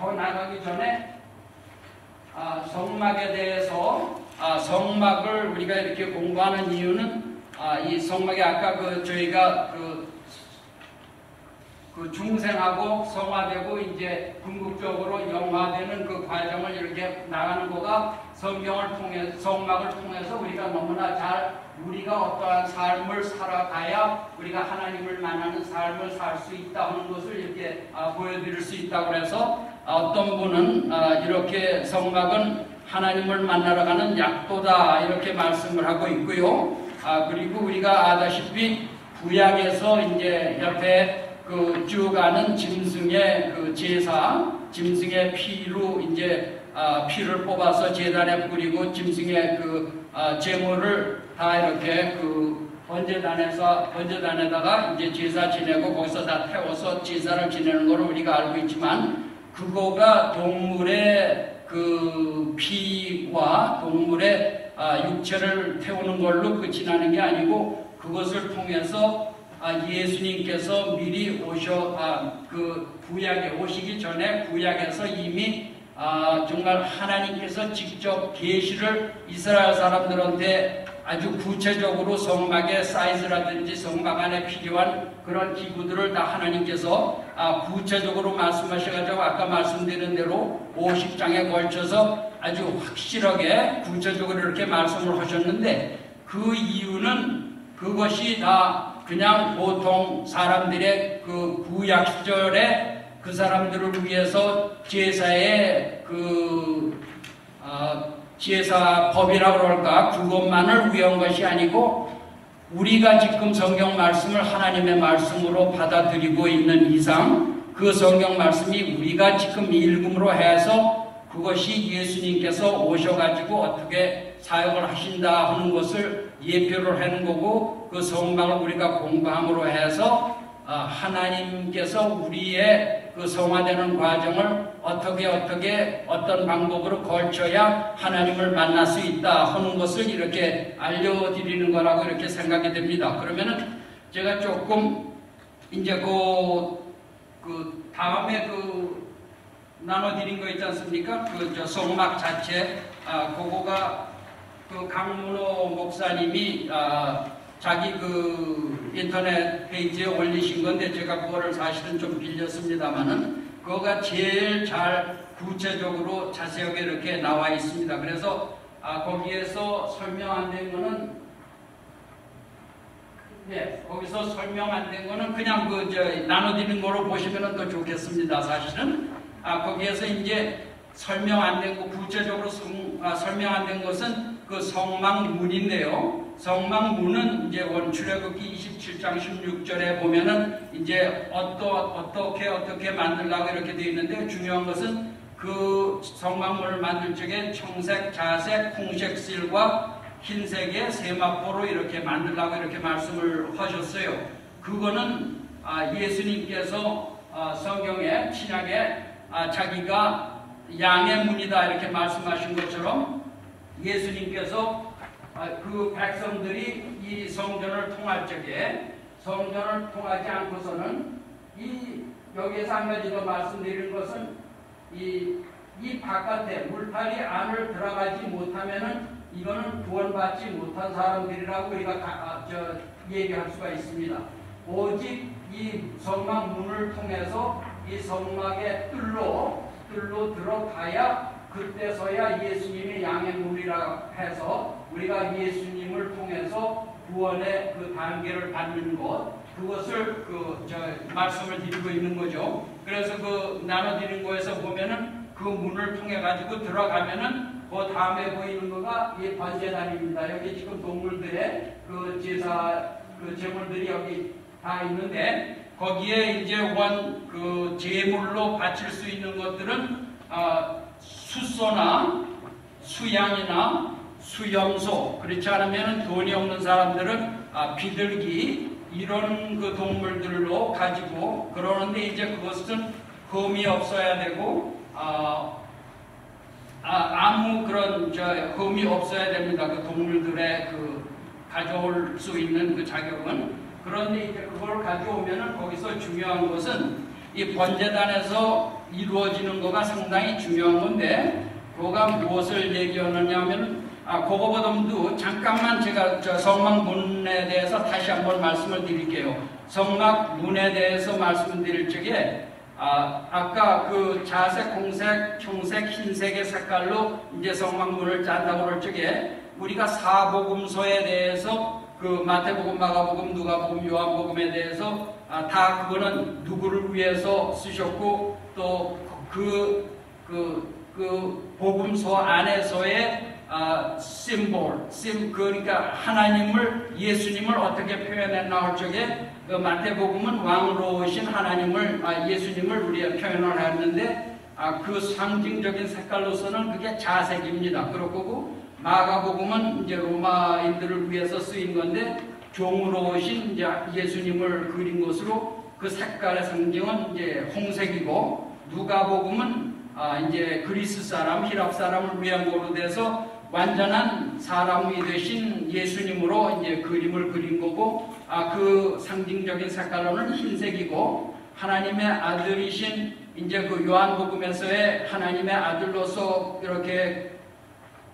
더 나가기 전에 아, 성막에 대해서 아, 성막을 우리가 이렇게 공부하는 이유는 아, 이 성막에 아까 그 저희가 그, 그 중생하고 성화되고 이제 궁극적으로 영화되는 그 과정을 이렇게 나가는 거가 성경을 통해 성막을 통해서 우리가 너무나 잘 우리가 어떠한 삶을 살아가야 우리가 하나님을 만나는 삶을 살 수 있다 하는 것을 이렇게 아, 보여드릴 수 있다고 해서 아, 어떤 분은 아, 이렇게 성막은 하나님을 만나러 가는 약도다 이렇게 말씀을 하고 있고요. 아, 그리고 우리가 아다시피 구약에서 이제 옆에 그쭉 가는 짐승의 그 제사, 짐승의 피로 이제 아, 피를 뽑아서 제단에 뿌리고 짐승의 그 아, 제물을 다 이렇게 그 번제단에서 번제단에다가 이제 제사 지내고 거기서 다 태워서 제사를 지내는 걸 우리가 알고 있지만 그거가 동물의 그 피와 동물의 아, 육체를 태우는 걸로 끝이 나는 게 아니고 그것을 통해서 아, 예수님께서 미리 오셔 아, 그 구약에 오시기 전에 구약에서 이미 아, 정말 하나님께서 직접 계시를 이스라엘 사람들한테 아주 구체적으로 성막의 사이즈라든지 성막 안에 필요한 그런 기구들을 다 하나님께서 아, 구체적으로 말씀하셔가지고 아까 말씀드린 대로 50장에 걸쳐서 아주 확실하게 구체적으로 이렇게 말씀을 하셨는데 그 이유는 그것이 다 그냥 보통 사람들의 그 구약 시절에 그 사람들을 위해서 제사의 그 어, 제사 법이라고 그럴까? 그것만을 위한 것이 아니고 우리가 지금 성경 말씀을 하나님의 말씀으로 받아들이고 있는 이상 그 성경 말씀이 우리가 지금 읽음으로 해서 그것이 예수님께서 오셔가지고 어떻게 사역을 하신다 하는 것을 예표를 하는 거고 그 성막을 우리가 공부함으로 해서 아, 하나님께서 우리의 그 성화되는 과정을 어떻게 어떻게 어떤 방법으로 걸쳐야 하나님을 만날 수 있다 하는 것을 이렇게 알려드리는 거라고 이렇게 생각이 됩니다. 그러면은 제가 조금 이제 그, 그 다음에 그 나눠드린 거 있지 않습니까? 그 저 성막 자체 아 그거가 그 강문호 목사님이 아 자기 그 인터넷 페이지에 올리신 건데 제가 그거를 사실은 좀 빌렸습니다만은 그거가 제일 잘 구체적으로 자세하게 이렇게 나와 있습니다. 그래서 아 거기에서 설명 안 된 거는 네, 거기서 설명 안 된 거는 그냥 그 저 나눠드리는 거로 보시면 더 좋겠습니다. 사실은 아 거기에서 이제 설명 안 된 거 구체적으로 성, 아, 설명 안 된 것은 그 성막문인데요. 성막문은 이제 원 출애굽기 27장 16절에 보면은 이제 어떠, 어떻게 어떻게 만들라고 이렇게 되어 있는데 중요한 것은 그 성막문을 만들 적에 청색, 자색, 콩색 실과 흰색의 세마포로 이렇게 만들라고 이렇게 말씀을 하셨어요. 그거는 아, 예수님께서 아, 성경에 신약에 아, 자기가 양의 문이다 이렇게 말씀하신 것처럼 예수님께서 아, 그 백성들이 이 성전을 통할 적에 성전을 통하지 않고서는 이 여기에서 한 가지 더 말씀드리는 것은 이, 이 바깥에 물타리 안을 들어가지 못하면은 이거는 구원받지 못한 사람들이라고 우리가 가, 아, 저, 얘기할 수가 있습니다. 오직 이 성막 문을 통해서 이 성막의 뜰로 뜰로 들어가야 그때서야 예수님이 양의 물이라 해서 우리가 예수님을 통해서 구원의 그 단계를 받는 것 그것을 그 저 말씀을 드리고 있는 거죠. 그래서 그 나눠드린 거에서 보면은 그 문을 통해 가지고 들어가면은 그 다음에 보이는 거가 이 번제단입니다. 여기 지금 동물들의 그 제사 그 제물들이 여기 다 있는데 거기에 이제 원 그 제물로 바칠 수 있는 것들은 아, 수소나 수양이나 수염소 그렇지 않으면 돈이 없는 사람들은 아, 비둘기 이런 그 동물들로 가지고 그러는데 이제 그것은 흠이 없어야 되고 아, 아, 무 그런 저 흠이 없어야 됩니다. 그 동물들의 그 가져올 수 있는 그 자격은 그런데 이제 그걸 가져오면은 거기서 중요한 것은 이 번제단에서 이루어지는 거가 상당히 중요한 건데 그거가 무엇을 얘기하느냐 하면 아 그거보다도 잠깐만 제가 저 성막문에 대해서 다시 한번 말씀을 드릴게요. 성막문에 대해서 말씀드릴 적에 아, 아까 그 자색, 홍색, 청색, 흰색의 색깔로 이제 성막문을 짠다고 그럴 적에 우리가 사복음서에 대해서 그 마태복음, 마가복음, 누가복음, 요한복음에 대해서 아, 다 그거는 누구를 위해서 쓰셨고 또그 그, 그 복음서 안에서의 아, 심볼, 심, 그러니까 하나님을, 예수님을 어떻게 표현했나 할 적에 그 마태복음은 왕으로 오신 하나님을, 아, 예수님을 우리가 표현을 했는데 아, 그 상징적인 색깔로서는 그게 자색입니다. 그렇고 마가복음은 이제 로마인들을 위해서 쓰인 건데 종으로 오신 이제 예수님을 그린 것으로 그 색깔의 상징은 이제 홍색이고 누가복음은 아 이제 그리스 사람, 히랍 사람을 위한 거로 돼서 완전한 사람이 되신 예수님으로 이제 그림을 그린 거고 아 그 상징적인 색깔로는 흰색이고 하나님의 아들이신 이제 그 요한복음에서의 하나님의 아들로서 이렇게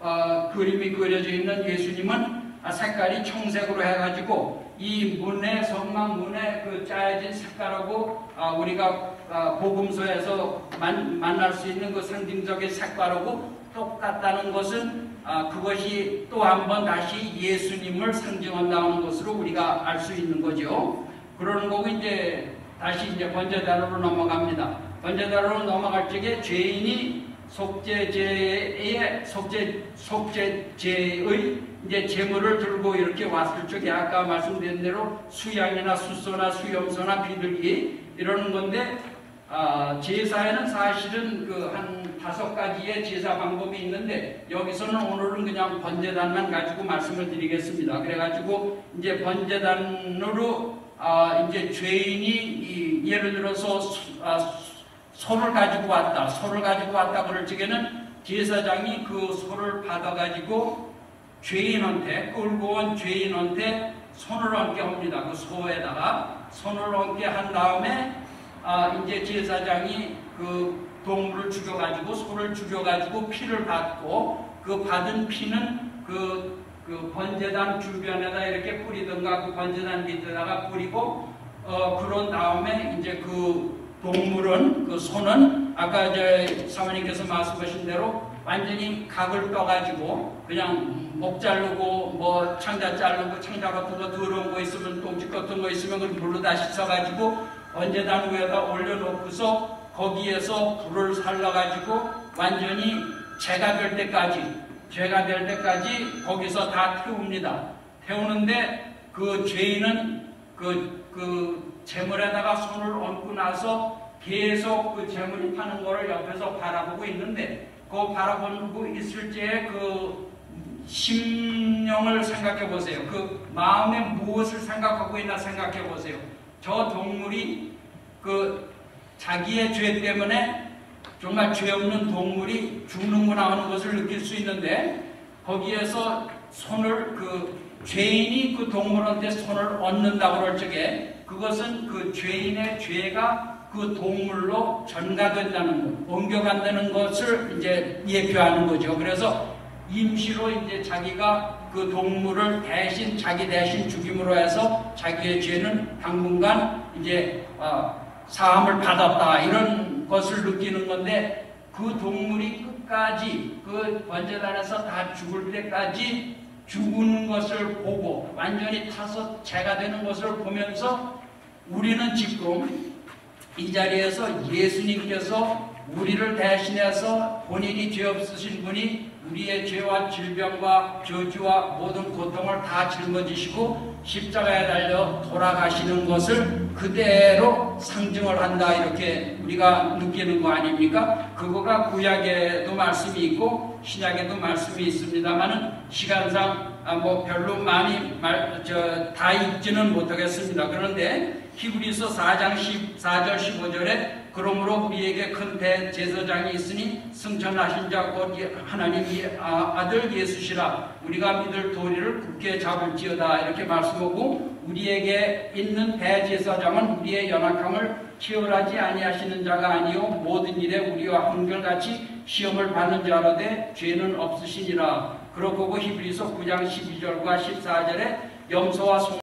어, 그림이 그려져 있는 예수님은 색깔이 청색으로 해가지고 이 문의 성막 문에 그 짜여진 색깔하고 아, 우리가 아, 복음서에서 만, 만날 수 있는 그 상징적인 색깔하고 똑같다는 것은 아, 그것이 또 한 번 다시 예수님을 상징한다는 것으로 우리가 알 수 있는 거죠. 그러는 거고 이제 다시 이제 번제단으로 넘어갑니다. 번제단으로 넘어갈 적에 죄인이 속죄제의 속죄 속죄제의 이제 제물을 들고 이렇게 왔을 적에 아까 말씀드린 대로 수양이나 수소나 수염소나 비둘기 이러는 건데 아, 제사에는 사실은 그 한 다섯 가지의 제사 방법이 있는데 여기서는 오늘은 그냥 번제단만 가지고 말씀을 드리겠습니다. 그래가지고 이제 번제단으로 아, 이제 죄인이 이, 예를 들어서 수, 아, 소를 가지고 왔다. 소를 가지고 왔다 그럴 적에는 제사장이 그 소를 받아가지고 죄인한테 끌고 온 죄인한테 손을 얹게 합니다. 그 소에다가 손을 얹게 한 다음에 아 이제 제사장이 그 동물을 죽여가지고 소를 죽여가지고 피를 받고 그 받은 피는 그, 그 번제단 주변에다 이렇게 뿌리든가 그 번제단 밑에다가 뿌리고 어 그런 다음에 이제 그 동물은 그 소는 아까 저 사모님께서 말씀하신 대로 완전히 각을 떠가지고 그냥 목 자르고 뭐 창자 자르고 창자 같은 거 더러운 거 있으면 똥집 같은 거 있으면 그걸 물로 다 씻어가지고 언제단 위에다 올려놓고서 거기에서 불을 살라가지고 완전히 죄가 될 때까지 죄가 될 때까지 거기서 다 태웁니다. 태우는데 그 죄인은 그, 그 재물에다가 손을 얹고 나서 계속 그 재물이 타는 거를 옆에서 바라보고 있는데 그 바라보고 있을 때에 그 심령을 생각해 보세요. 그 마음에 무엇을 생각하고 있나 생각해 보세요. 저 동물이 그 자기의 죄 때문에 정말 죄 없는 동물이 죽는구나 하는 것을 느낄 수 있는데 거기에서 손을 그 죄인이 그 동물한테 손을 얹는다고 할 적에 그것은 그 죄인의 죄가 그 동물로 전가된다는 것, 옮겨간다는 것을 이제 예표하는 거죠. 그래서 임시로 이제 자기가 그 동물을 대신 자기 대신 죽임으로 해서 자기의 죄는 당분간 이제 어, 사함을 받았다 이런 것을 느끼는 건데 그 동물이 끝까지 그 번제단에서 다 죽을 때까지 죽는 것을 보고 완전히 타서 죄가 되는 것을 보면서 우리는 지금 이 자리에서 예수님께서 우리를 대신해서 본인이 죄 없으신 분이 우리의 죄와 질병과 저주와 모든 고통을 다 짊어지시고 십자가에 달려 돌아가시는 것을 그대로 상징을 한다 이렇게 우리가 느끼는 거 아닙니까? 그거가 구약에도 말씀이 있고 신약에도 말씀이 있습니다만은 시간상 아, 뭐 별로 많이 말, 저, 다 읽지는 못하겠습니다. 그런데 히브리서 4장 14절 15절에 그 그러므로 우리에게 큰 대제사장이 있으니 승천하신 자 곧 하나님의 아, 아들 예수시라. 우리가 믿을 도리를 굳게 잡을지어다. 이렇게 말씀하고 우리에게 있는 대제사장은 우리의 연약함을 치열하지 아니하시는 자가 아니요 모든 일에 우리와 한결같이 시험을 받는 자라되 죄는 없으시니라. 그렇고 히브리서 9장 12절과 14절에 염소와 송